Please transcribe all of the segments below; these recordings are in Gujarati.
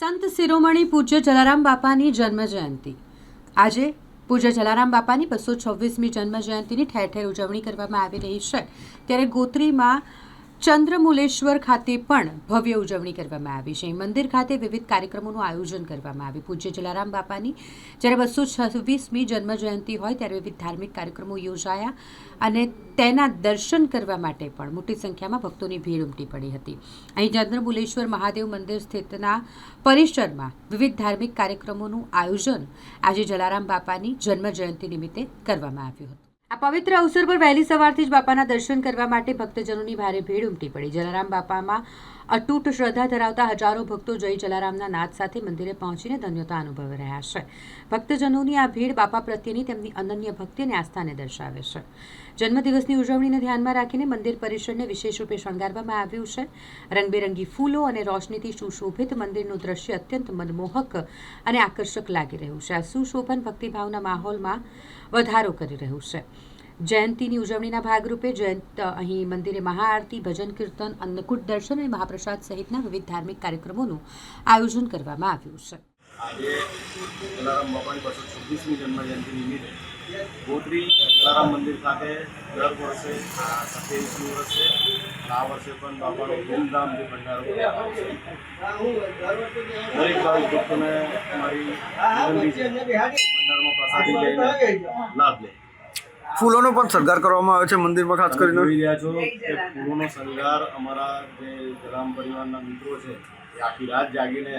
સંત શિરોમણી પૂજ્ય જલારામ બાપાની જન્મ જયંતિ આજે પૂજ્ય જલારામ બાપાની બસો છવ્વીસમી જન્મ જયંતિની ઠેર ઠેર ઉજવણી કરવામાં આવી રહી છે. ત્યારે ગોત્રીમાં ચંદ્રમૂલેશ્વર ખાતે પણ ભવ્ય ઉજવણી કરવામાં આવી છે. મંદિર ખાતે વિવિધ કાર્યક્રમોનું આયોજન કરવામાં આવ્યું. પૂજ્ય જલારામ બાપાની જ્યારે બસો છવ્વીસમી જન્મ જયંતિ હોય ત્યારે વિવિધ ધાર્મિક કાર્યક્રમો યોજાયા અને તેના દર્શન કરવા માટે પણ મોટી સંખ્યામાં ભક્તોની ભીડ ઉમટી પડી હતી. અહીં ચંદ્રમુલેશ્વર મહાદેવ મંદિર સ્થિતના પરિસરમાં વિવિધ ધાર્મિક કાર્યક્રમોનું આયોજન આજે જલારામ બાપાની જન્મ જયંતિ નિમિત્તે કરવામાં આવ્યું હતું. આ પવિત્ર અવસર પર વહેલી સવારથી જ બાપાના દર્શન કરવા માટે ભક્તજનોની ભારે ભીડ ઉમટી પડી. જલારામ બાપામાં અતૂટ શ્રદ્ધા ધરાવતા હજારો ભક્તો જય જલારામના નાદ સાથે મંદિરે પહોંચીને ધન્યતા અનુભવી રહ્યા છે. ભક્તજનોની આ ભીડ બાપા પ્રત્યેની તેમની અનન્ય ભક્તિ અને આસ્થાને દર્શાવે છે. જન્મદિવસની ઉજવણીને ધ્યાનમાં રાખીને મંદિર પરિસરને વિશેષ રૂપે શણગારવામાં આવ્યું છે. રંગબેરંગી ફૂલો અને રોશનીથી સુશોભિત મંદિરનું દ્રશ્ય અત્યંત મનમોહક અને આકર્ષક લાગી રહ્યું છે. આ સુશોભન ભક્તિભાવના માહોલમાં વધારો કરી રહ્યું છે. જયંતીની ઉજવણીના ભાગરૂપે જયંત અહીં મંદિરે મહાઆરતી, ભજન, કીર્તન, અન્નકૂટ દર્શન અને મહાપ્રસાદ સહિતના વિવિધ ધાર્મિક કાર્યક્રમોનું આયોજન કરવામાં આવ્યું છે. આજે જલારામ બાપાની બસો છવ્વીસમી જન્મજયંતિ નિમિત્તે ગોત્રી જલારામ મંદિર ખાતે દર વર્ષે સત્યાવીસમી વર્ષે આ વર્ષે પણ બાપાનો ધૂમધામથી ભંડારો દરેક ભાવિક ભક્તોને અમારી ભંડારમાં પ્રસાદી લઈને લાભ લે. ફૂલોનો પણ શણગાર કરવામાં આવે છે મંદિરમાં ખાસ કરીને. જોઈ રહ્યા છો કે ફૂલોનો શણગાર અમારા જે ગ્રામ પરિવારના મિત્રો છે એ આખી રાત જાગીને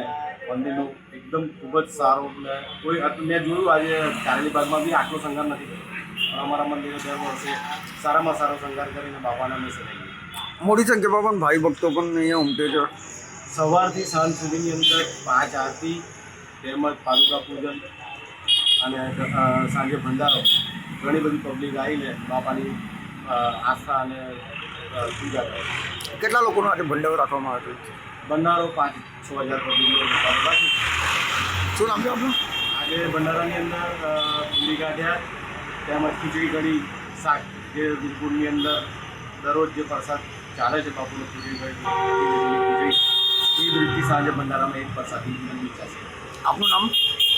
મંદિરનું એકદમ ખૂબ જ સારો ને કોઈ મેં જોયું આજે ચારેલી બાગમાં બી આટલો શણગાર નથી પણ અમારા મંદિરે દર વર્ષે સારામાં સારો શણગાર કરીને બાપાના મેસે મોટી સંખ્યામાં પણ ભાઈ ભક્તો પણ અહીંયા ઉમટે છે. સવારથી સાંજ સુધીની અંદર પાંચ આરતી તેમજ પાદુકા પૂજન અને સાંજે ભંડારો. ઘણી બધી પબ્લિક આવીને બાપાની આસ્થા અને પૂજા કરે. કેટલા લોકોનો આજે ભંડારો રાખવામાં આવ્યો છે? ભંડારો પાંચ છ હજાર પબ્લિક શું નામ? છે આપનું? આજે ભંડારાની અંદર પૂરી ગાંઠિયા તેમજ ખીચડી કઢી શાક જે વીરપુરની અંદર દરરોજ જે પ્રસાદ ચાલે છે બાપુનો ખીચડી કઢી ખીચડી એ રીતથી સાંજે ભંડારામાં એક પ્રસાદી મંદિર છે. આપનું નામ?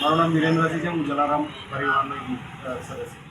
મારું નામ વિરેન્દ્રસિંહ છે હું જલારામ પરિવારનો એક સદસ્ય છું.